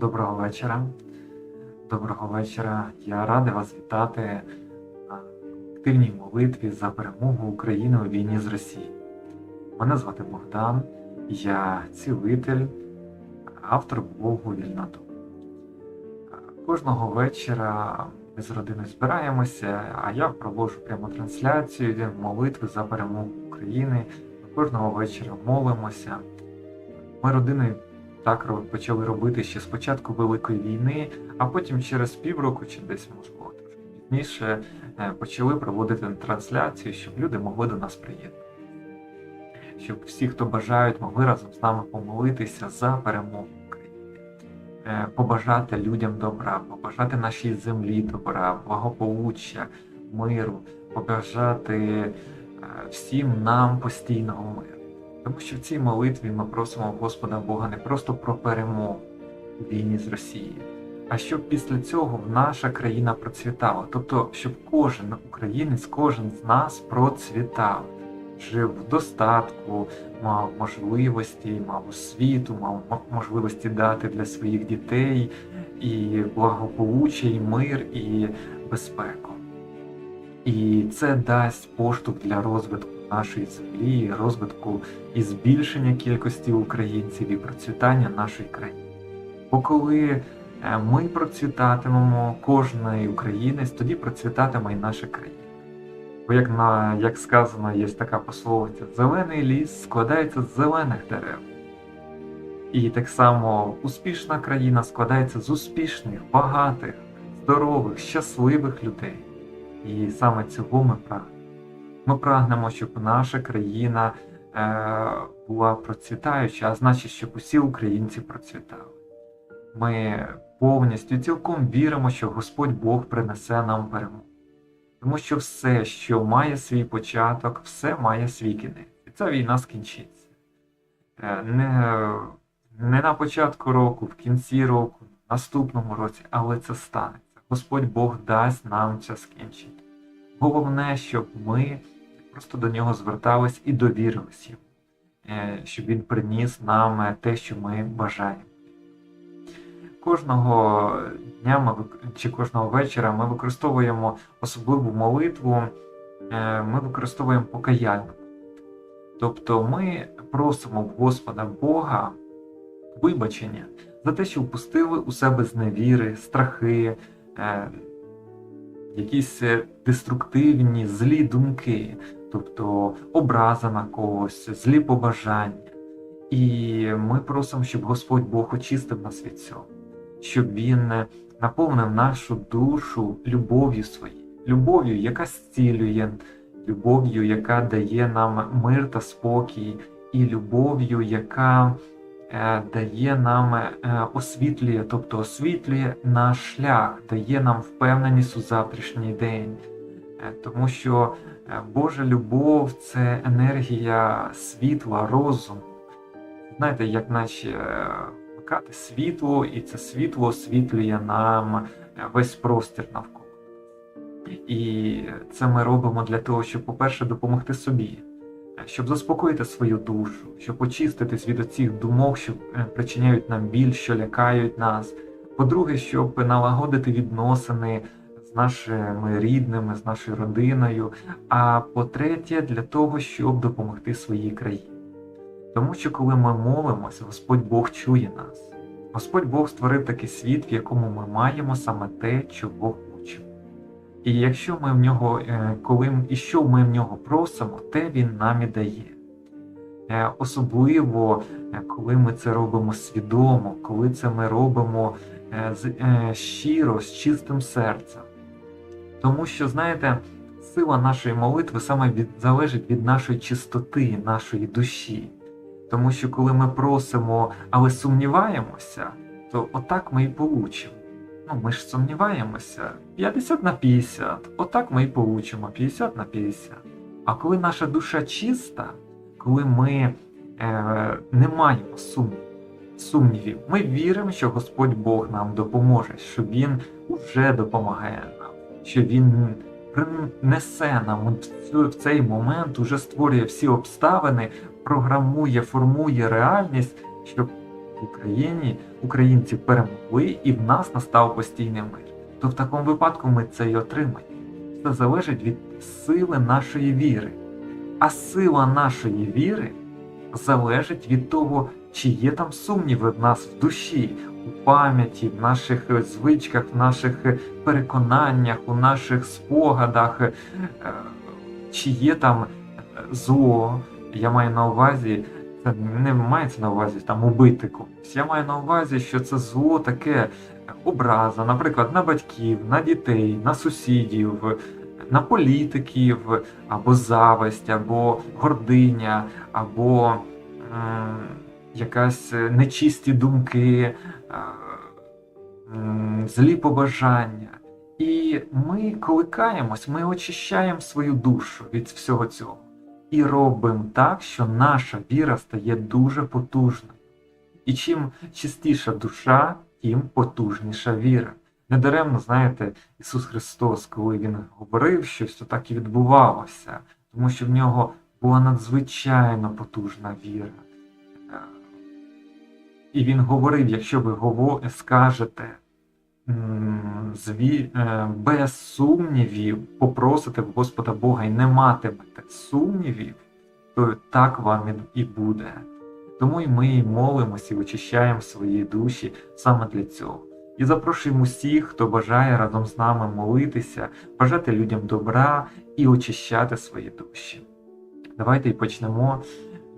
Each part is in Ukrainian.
Доброго вечора. Доброго вечора. Я радий вас вітати на активній молитві за перемогу України у війні з Росією. Мене звати Богдан, я цілитель, автор блогу Вільноту. Кожного вечора ми з родиною збираємося, а я проводжу пряму трансляцію молитви за перемогу України. Кожного вечора молимося. Ми родиною так почали робити ще з початку Великої війни, а потім через півроку чи десь можливо трошки пізніше е, почали проводити трансляцію, щоб люди могли до нас приєднати. Щоб всі, хто бажають, могли разом з нами помолитися за перемогу України, Е, побажати людям добра, побажати нашій землі добра, благополуччя, миру, побажати е, всім нам постійного миру. Тому що в цій молитві ми просимо Господа Бога не просто про перемогу у війні з Росією, а щоб після цього наша країна процвітала. Тобто, щоб кожен українець, кожен з нас процвітав, жив в достатку, мав можливості, мав освіту, мав можливості дати для своїх дітей і благополуччя, і мир, і безпеку. І це дасть поштовх для розвитку нашої землі, розвитку і збільшення кількості українців і процвітання нашої країни. Бо коли е, ми процвітатимемо, кожний українець, тоді процвітатиме і наша країна. Бо як на як сказано, є така пословиця: зелений ліс складається з зелених дерев. І так само успішна країна складається з успішних, багатих, здорових, щасливих людей. І саме цього ми прагнемо. Ми прагнемо, щоб наша країна е, була процвітаюча, а значить, щоб усі українці процвітали. Ми повністю цілком віримо, що Господь Бог принесе нам перемогу. Тому що все, що має свій початок, все має свій кінець. І ця війна скінчиться. Е, Не, не на початку року, в кінці року, в наступному році, але це станеться. Господь Бог дасть нам це скінчити. Головне, щоб ми просто до нього звертались і довірились йому, е, щоб він приніс нам е, те, що ми бажаємо. Кожного дня ми чи кожного вечора ми використовуємо особливу молитву, е, ми використовуємо покаяльну. Тобто ми просимо в Господа Бога вибачення за те, що впустили у себе зневіри, страхи, якісь деструктивні, злі думки, тобто образа на когось, злі побажання. І ми просимо, щоб Господь Бог очистив нас від цього, щоб Він наповнив нашу душу любов'ю своєю, любов'ю, яка зцілює, любов'ю, яка дає нам мир та спокій, і любов'ю, яка е, дає нам е, освітлює, тобто освітлює наш шлях, дає нам впевненість у завтрашній день. Е, Тому що е, Божа любов це енергія світла, розуму. Знаєте, як наче вмикати світло, і це світло освітлює нам е, весь простір навколо. І це ми робимо для того, щоб, по-перше, допомогти собі, щоб заспокоїти свою душу, щоб очиститись від оцих думок, що причиняють нам біль, що лякають нас. По-друге, щоб налагодити відносини з нашими рідними, з нашою родиною. А по-третє, для того, щоб допомогти своїй країні. Тому що коли ми молимося, Господь Бог чує нас. Господь Бог створив такий світ, в якому ми маємо саме те, чого хочемо. І якщо ми в нього, е, коли і що ми в нього просимо, те він нам і дає. Е, Особливо, е, коли ми це робимо свідомо, коли це ми робимо щиро, з чистим серцем. Тому що, знаєте, сила нашої молитви саме від, залежить від нашої чистоти, нашої душі. Тому що коли ми просимо, але сумніваємося, то отак ми і получимо. Ну, ми ж сумніваємося 50 на 50, отак ми і получимо 50 на 50. А коли наша душа чиста, коли ми е, не маємо сумнівів, сумнівів, ми віримо, що Господь Бог нам допоможе, що Він вже допомагає що Він принесе нам в цей момент, уже створює всі обставини, програмує, формує реальність, щоб в Україні українці перемогли і в нас настав постійний мир. То в такому випадку ми це й отримаємо. Це залежить від сили нашої віри. А сила нашої віри залежить від того, чи є там сумніви в нас в душі, пам'яті, в наших е, звичках, в наших е, переконаннях, у наших спогадах, е, чи є там зло. Я маю на увазі, це не мається на увазі там убити когось. Я маю на увазі, що це зло таке образа, наприклад, на батьків, на дітей, на сусідів, на політиків, або зависть, або гординя, або м, якась нечисті думки, злі побажання. І ми кликаємось, ми очищаємо свою душу від всього цього і робимо так, що наша віра стає дуже потужною. І чим чистіша душа, тим потужніша віра. Недаремно, знаєте, Ісус Христос, коли Він говорив щось, то так і відбувалося, тому що в нього була надзвичайно потужна віра. Е, І він говорив, якщо ви гово- скажете е, без сумнівів, попросите в Господа Бога і не матимете сумнівів, то так вам і буде. Тому і ми молимося і очищаємо свої душі саме для цього. І запрошуємо усіх, хто бажає разом з нами молитися, бажати людям добра і очищати свої душі. Давайте і почнемо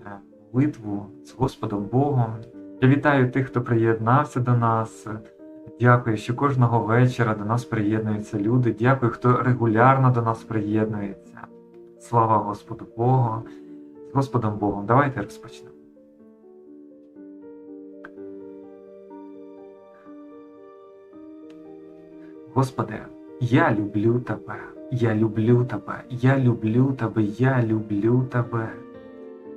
е, молитву з Господом Богом. Я вітаю тих, хто приєднався до нас. Дякую, що кожного вечора до нас приєднуються люди. Дякую, хто регулярно до нас приєднується. Слава Господу Богу. З Господом Богом. Давайте розпочнемо. Господи, я люблю Тебе, я люблю Тебе, я люблю Тебе, я люблю Тебе.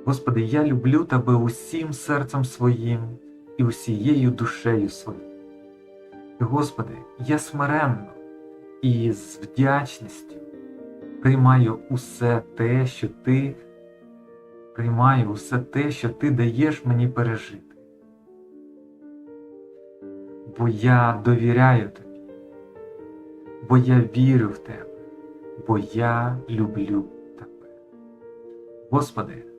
Господи, я люблю Тебе усім серцем своїм і усією душею своєю. Господи, я смиренно і з вдячністю приймаю усе те, що Ти приймаю усе те, що Ти даєш мені пережити. Бо я довіряю Тобі, бо я вірю в Тебе, бо я люблю Тебе. Господи,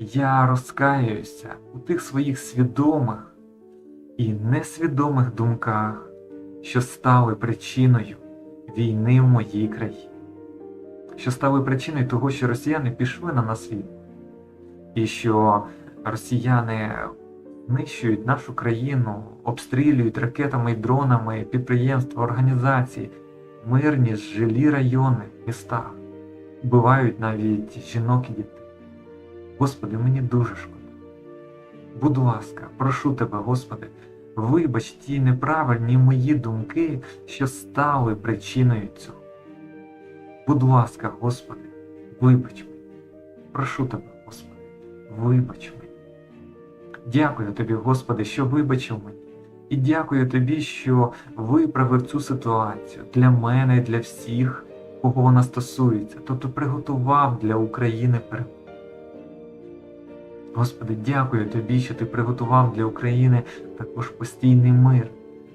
я розкаюся у тих своїх свідомих і несвідомих думках, що стали причиною війни в моїй країні, що стали причиною того, що росіяни пішли на нас війну, і що росіяни знищують нашу країну, обстрілюють ракетами і дронами підприємства, організації, мирні жилі райони в містах, вбивають навіть жінок і дітей. Господи, мені дуже шкода. Будь ласка, прошу тебе, Господи, вибач ті неправильні мої думки, що стали причиною цього. Будь ласка, Господи, вибач мені. Прошу тебе, Господи, вибач мені. Дякую тобі, Господи, що вибачив мені. І дякую тобі, що виправив цю ситуацію для мене і для всіх, кого вона стосується, тобто приготував для України перемогу. Господи, дякую Тобі, що Ти приготував для України також постійний мир,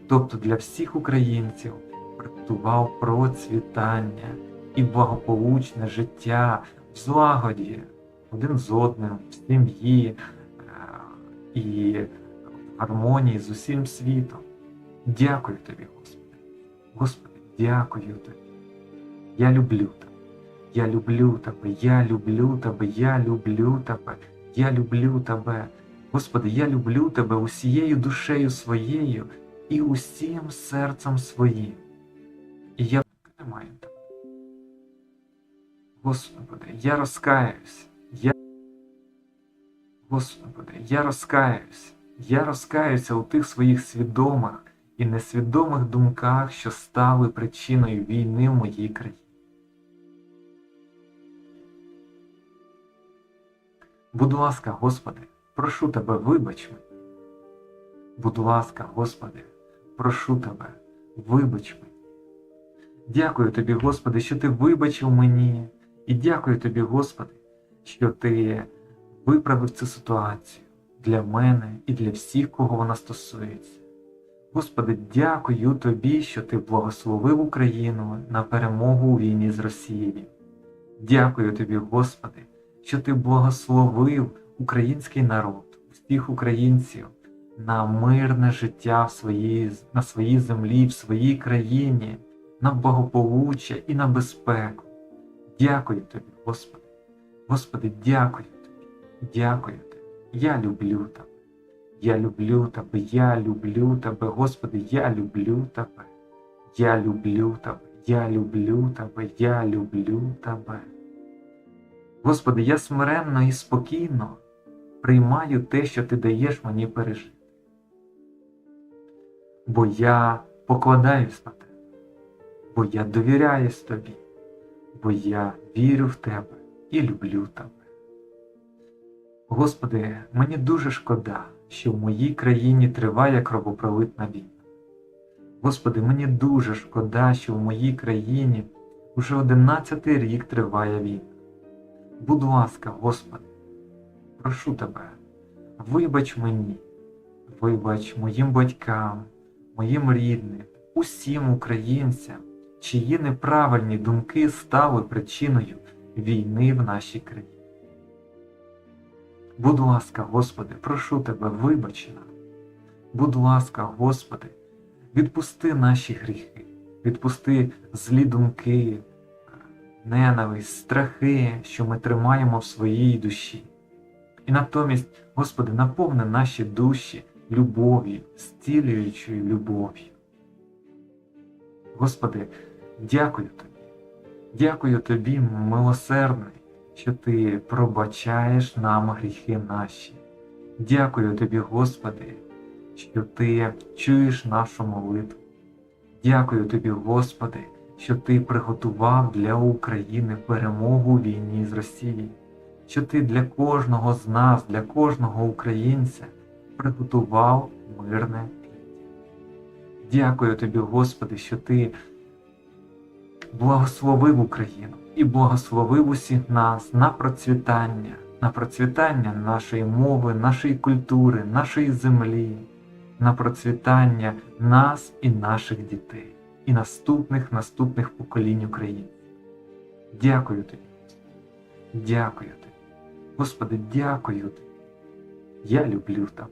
тобто для всіх українців приготував процвітання і благополучне життя в злагоді один з одним, в сім'ї е, і в гармонії з усім світом. Дякую Тобі, Господи. Господи, дякую Тобі. Я люблю Тебе. Я люблю Тебе, я люблю Тебе, я люблю Тебе. Я люблю тебе, Господи, я люблю тебе усією душею своєю і усім серцем своїм. І я не маю тебе. Господи, я розкаюсь, я... Господи, я розкаюсь, я розкаюся у тих своїх свідомих і несвідомих думках, що стали причиною війни в моїй країні. Будь ласка, Господи, прошу Тебе, вибач мені. Будь ласка, Господи, прошу Тебе, вибач мені. Дякую Тобі, Господи, що Ти вибачив мені, і дякую Тобі, Господи, що Ти виправив цю ситуацію для мене і для всіх, кого вона стосується. Господи, дякую Тобі, що Ти благословив Україну на перемогу у війні з Росією. Дякую Тобі, Господи, що Ти благословив український народ, усіх українців на мирне життя в своїй, на своїй землі, в своїй країні, на благополуччя і на безпеку. Дякую Тобі, Господи. Господи, дякую Тобі, дякую Тобі. Я люблю Тебе. Я люблю Тебе, я люблю Тебе, Господи, я люблю Тебе. Я люблю Тебе, я люблю Тебе, я люблю Тебе. Господи, я смиренно і спокійно приймаю те, що Ти даєш мені пережити. Бо я покладаюсь на Тебе, бо я довіряюсь Тобі, бо я вірю в Тебе і люблю Тебе. Господи, мені дуже шкода, що в моїй країні триває кровопролитна війна. Господи, мені дуже шкода, що в моїй країні уже одинадцятий рік триває війна. Будь ласка, Господи, прошу Тебе, вибач мені, вибач моїм батькам, моїм рідним, усім українцям, чиї неправильні думки стали причиною війни в нашій країні. Будь ласка, Господи, прошу Тебе, вибач нам. Будь ласка, Господи, відпусти наші гріхи, відпусти злі думки, ненависть, страхи, що ми тримаємо в своїй душі. І натомість, Господи, наповни наші душі любов'ю, зцілюючою любов'ю. Господи, дякую Тобі, дякую Тобі, милосердний, що Ти пробачаєш нам гріхи наші. Дякую Тобі, Господи, що Ти чуєш нашу молитву. Дякую Тобі, Господи, що Ти приготував для України перемогу у війні з Росією, що Ти для кожного з нас, для кожного українця приготував мирне життя. Дякую Тобі, Господи, що Ти благословив Україну і благословив усіх нас на процвітання, на процвітання нашої мови, нашої культури, нашої землі, на процвітання нас і наших дітей, і наступних наступних поколінь України. Дякую тобі, дякую тобі. Господи, дякую тобі. Я люблю тебе.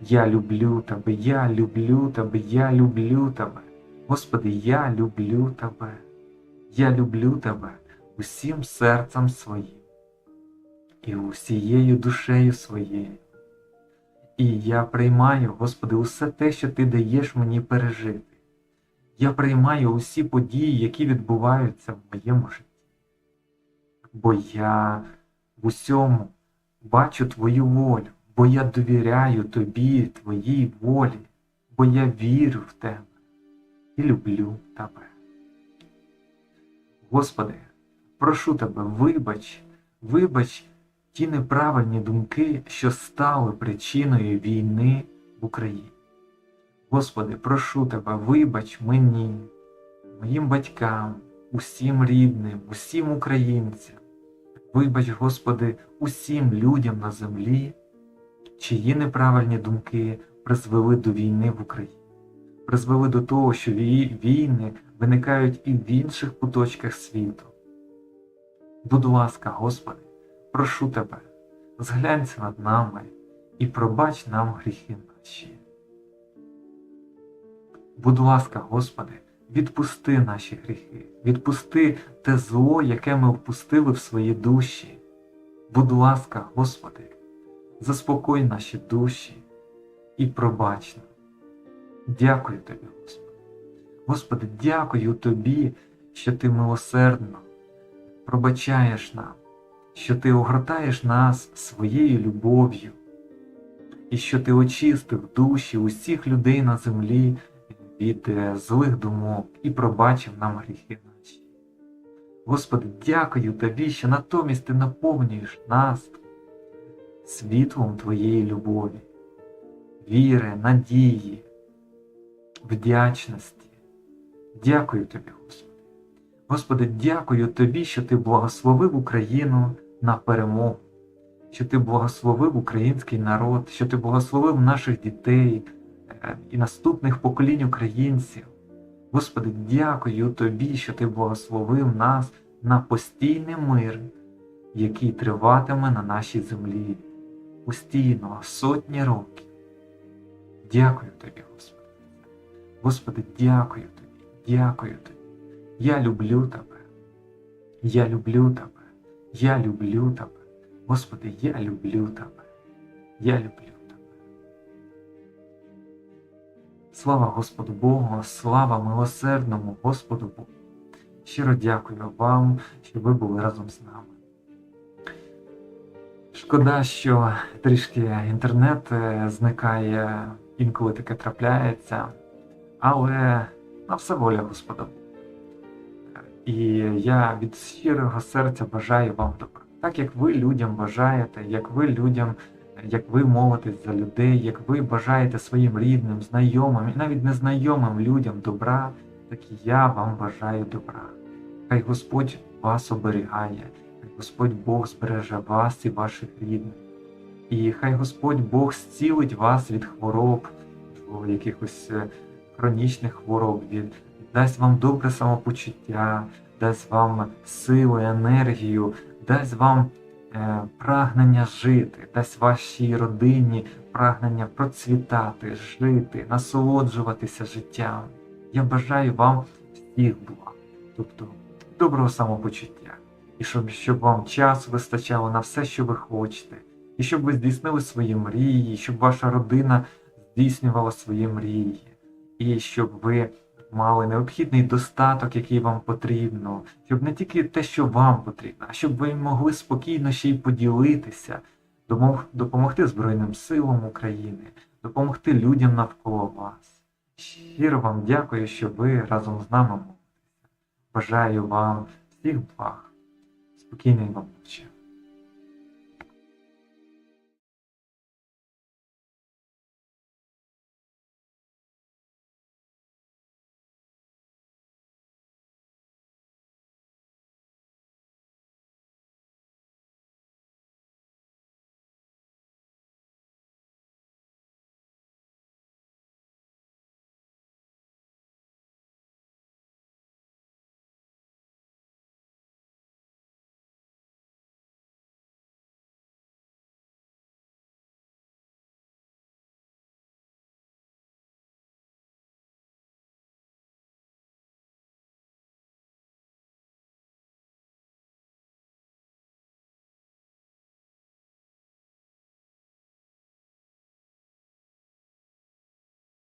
Я люблю тебе, я люблю тебе, я люблю тебе. Господи, я люблю тебе. Я люблю тебе усім серцем своїм і усією душею своєю. І я приймаю, Господи, усе те, що Ти даєш мені пережити. Я приймаю усі події, які відбуваються в моєму житті. Бо я в усьому бачу Твою волю, бо я довіряю Тобі, Твоїй волі, бо я вірю в Тебе і люблю Тебе. Господи, прошу Тебе, вибач, вибач ті неправильні думки, що стали причиною війни в Україні. Господи, прошу Тебе, вибач мені, моїм батькам, усім рідним, усім українцям. Вибач, Господи, усім людям на землі, чиї неправильні думки призвели до війни в Україні, призвели до того, що війни виникають і в інших куточках світу. Будь ласка, Господи, прошу Тебе, зглянься над нами і пробач нам гріхи наші. Будь ласка, Господи, відпусти наші гріхи, відпусти те зло, яке ми впустили в свої душі. Будь ласка, Господи, заспокой наші душі і пробач нам. Дякую Тобі, Господи. Господи, дякую Тобі, що Ти милосердно пробачаєш нам, що Ти огортаєш нас своєю любов'ю, і що Ти очистив душі усіх людей на землі від злих думок і пробачив нам гріхи наші. Господи, дякую Тобі, що натомість Ти наповнюєш нас світлом Твоєї любові, віри, надії, вдячності. Дякую Тобі, Господи. Господи, дякую Тобі, що Ти благословив Україну на перемогу, що ти благословив український народ, що ти благословив наших дітей е, і наступних поколінь українців. Господи, дякую Тобі, що Ти благословив нас на постійний мир, який триватиме на нашій землі постійно, сотні років. Дякую Тобі, Господи. Господи, дякую Тобі, дякую Тобі. Я люблю Тебе. Я люблю Тебе. Я люблю Тебе. Господи, я люблю Тебе. Я люблю Слава Господу Богу, слава милосердному Господу Богу. Щиро дякую вам, що ви були разом з нами. Шкода, що трішки інтернет е, зникає, інколи таке трапляється, але на все воля Господа. І я від щирого серця бажаю вам добра. Так як ви людям бажаєте, як ви людям, як ви молитесь за людей, як ви бажаєте своїм рідним, знайомим і навіть незнайомим людям добра, так і я вам бажаю добра. Хай Господь вас оберігає, хай Господь Бог збереже вас і ваших рідних. І хай Господь Бог зцілить вас від хвороб, якихось е, хронічних хвороб, від, дасть вам добре самопочуття, дасть вам силу, енергію, дасть вам прагнення жити, дасть вашій родині прагнення процвітати, жити, насолоджуватися життям. Я бажаю вам всіх благ, тобто доброго самопочуття, і щоб, щоб вам часу вистачало на все, що ви хочете, і щоб ви здійснили свої мрії, щоб ваша родина здійснювала свої мрії, і щоб ви мали необхідний достаток, який вам потрібно, щоб не тільки те, що вам потрібно, а щоб ви могли спокійно ще й поділитися, допомогти Збройним силам України, допомогти людям навколо вас. Щиро вам дякую, що ви разом з нами молитеся. Бажаю вам всіх благ, спокійної вам